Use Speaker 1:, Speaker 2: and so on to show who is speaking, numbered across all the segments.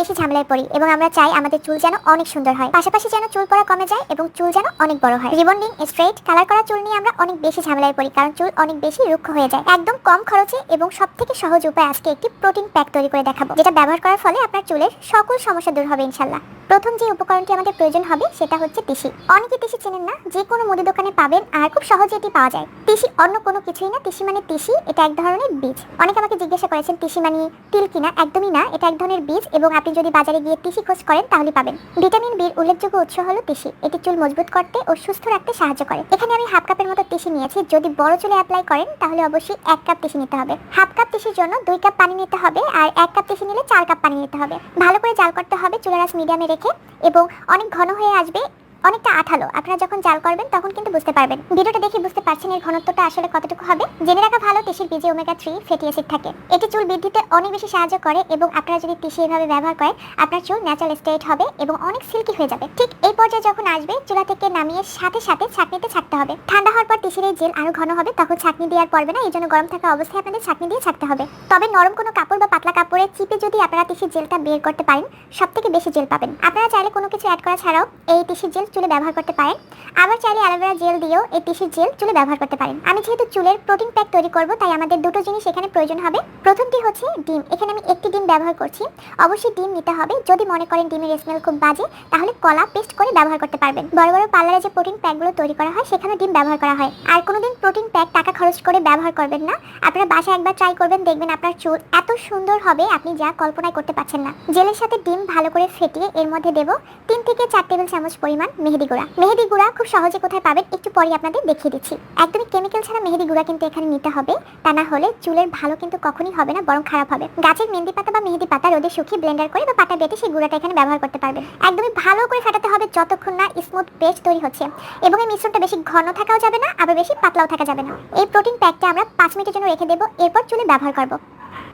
Speaker 1: বেশি ঝামেলায় পড়ি এবং আমরা চাই আমাদের চুল যেন অনেক সুন্দর হয়। পাশাপাশি যেন চুল পড়া কমে যায় এবং চুল যেন অনেক বড় হয়। রিবন্ডিং স্ট্রেট কালার করা চুল নিয়ে আমরা অনেক বেশি ঝামেলায় পড়ি কারণ চুল অনেক বেশি রুক্ষ হয়ে যায়। একদম কম খরচে এবং সব থেকে সহজ উপায় আজকে একটি প্রোটিন প্যাক তৈরি করে দেখাবো, যেটা ব্যবহার করার ফলে আপনার চুলের সকল সমস্যা দূর হবে ইনশাল্লাহ। প্রথম যে উপকরণটি আমাদের প্রয়োজন হবে সেটা হচ্ছে টিসি অনেকে টিসি চেনেন না, যে কোনো মুদি দোকানে পাবেন আর খুব সহজে এটি পাওয়া যায়। টিসি অন্য কোনো কিছুই না টিসি মানে টিসি এটা এক ধরনের বীজ। অনেকে আমাকে জিজ্ঞাসা করেছেন টিসি মানে তিল কিনা? একদমই না, এটা এক ধরনের বীজ এবং আপনি যদি বাজারে গিয়ে টিসি খোঁজ করেন, তাহলে পাবেন। ভিটামিন বির উল্লেখযোগ্য উৎস হলো টিসি এটি চুল মজবুত করতে ও সুস্থ রাখতে সাহায্য করে। এখানে আমি হাফ কাপের মতো টিসি নিয়েছি। যদি বড় চুলে অ্যাপ্লাই করেন, তাহলে অবশ্যই এক কাপ টিসি নিতে হবে। হাফ কাপ টিসির জন্য দুই কাপ পানি নিতে হবে আর এক কাপ টিসি নিলে চার কাপ পানি নিতে হবে। ভালো করে জাল করতে হবে চুলের আঁচ মিডিয়ামে রেখে এবং অনেক ঘন হয়ে আসবে অনেকটা আঠালো। আপনারা যখন জাল করবেন, তখন কিন্তু বুঝতে পারবেন। ভিডিওটা দেখে বুঝতে পারছেন এর ঘনত্বটা আসলে কতটুকু হবে। জেনে রাখা ভালো টিসির বীজে ওমেগা থ্রি ফ্যাটি অ্যাসিড থাকে। এটি চুল বৃদ্ধিতে অনেক বেশি সাহায্য করে এবং আপনারা যদি টিসি এভাবে ব্যবহার করেন, আপনার চুল ন্যাচারাল স্টেট হবে এবং অনেক সিল্কি হয়ে যাবে। ঠিক এই পর্যায়ে যখন আসবে, চুলা থেকে নামিয়ে সাথে সাথে ছাঁকনিতে ছাকতে হবে। ঠান্ডা হওয়ার পর টিসির এই জেল আরও ঘন হবে, তখন ছাঁকনি দেওয়ার পড়বে না এই জন্য গরম থাকা অবস্থায় আপনাদের ছাঁকনি দিয়ে ছাকতে হবে। তবে নরম কোনো কাপড় বা পাতলা কাপড়ে চিপে যদি আপনারা টিসির জেলটা বের করতে পারেন সব থেকে বেশি জেল পাবেন। আপনারা চাইলে কোনো কিছু অ্যাড করা ছাড়াও এই টিসির জেল চুলে ব্যবহার করতে পারেন। আবার চাইলে অ্যালোভেরা জেল দিয়েও এই টিসির জেল চুলে ব্যবহার করতে পারেন। আমি যেহেতু চুলের প্রোটিন প্যাক তৈরি করব, তাই আমাদের দুটো জিনিস এখানে প্রয়োজন হবে। প্রথমটি হচ্ছে ডিম। এখানে আমি একটি ডিম ব্যবহার করছি। অবশ্যই ডিম নিতে হবে। যদি মনে করেন ডিমের স্মেল খুব বাজে, তাহলে কলা পেস্ট করে ব্যবহার করতে পারবেন। বড় বড় পার্লারে যে প্রোটিন প্যাকগুলো তৈরি করা হয়, সেখানে ডিম ব্যবহার করা হয়। আর কোনোদিন প্রোটিন প্যাক টাকা খরচ করে ব্যবহার করবেন না। আপনারা বাসায় একবার ট্রাই করবেন, দেখবেন আপনার চুল এত সুন্দর হবে, আপনি যা কল্পনায় করতে পারছেন না। জেলের সাথে ডিম ভালো করে ফেটিয়ে এর মধ্যে দেব তিন থেকে চার টেবিল চামচ পরিমাণ মেহেদি গুঁড়া। মেহেদি গুঁড়া খুব সহজে কোথায় পাবেন একটু পরে আপনাদের দেখিয়ে দিচ্ছি। একদমই কেমিক্যাল ছাড়া মেহেদি গুঁড়া কিন্তু এখানে নিতে হবে। তা না হলে চুলের ভালো কিন্তু কখনই হবে না, বরং খারাপ হবে। গাছের মেহেদি পাতা বা মেহেদি পাতা রোদে শুকিয়ে ব্লেন্ডার করে বা পাতা বেটে সেই গুঁড়াটা এখানে ব্যবহার করতে পারবেন। একদমই ভালো করে ফাটাতে হবে যতক্ষণ না স্মুথ পেস্ট তৈরি হচ্ছে। এবং এই মিশ্রণটা বেশি ঘন থাকাও যাবে না, আবার বেশি পাতলাও থাকা যাবে না। এই প্রোটিন প্যাকটা আমরা পাঁচ মিনিটের জন্য রেখে দেবো, এরপর চুলে ব্যবহার করব।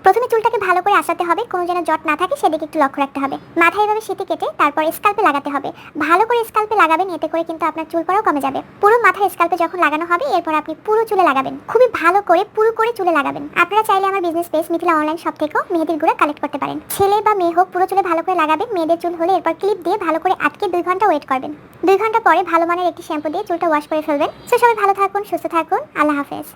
Speaker 1: প্রথমে চুলটাকে ভালো করে আসাতে হবে, কোনো যেন জট না থাকে, সেদিকে একটু লক্ষ্য রাখতে হবে। মাথায় এভাবে সিটি কেটে তারপর স্কাল্পে লাগাতে হবে। ভালো করে স্কাল্পে লাগাবেন, এতে করে কিন্তু আপনার চুল পড়াও কমে যাবে। পুরো মাথায় স্কাল্পে যখন লাগানো হবে, এরপর আপনি পুরো চুলে লাগাবেন। খুবই ভালো করে পুরো করে চুলে লাগাবেন। আপনারা চাইলে আমার business page Mithila online shop থেকেও মেহেদির গুঁড়া কালেক্ট করতে পারেন। ছেলে বা মেয়ে হোক, পুরো চুলে ভালো করে লাগাবেন, মেয়েদের চুল হলে এরপর ক্লিপ দিয়ে ভালো করে আটকে দুই ঘণ্টা ওয়েট করবেন। দুই ঘণ্টা পরে ভালো মানের একটি শ্যাম্পু দিয়ে চুলটা ওয়াশ করে ফেলবেন। সো সবাই ভালো থাকুন, সুস্থ থাকুন, আল্লাহ হাফেজ।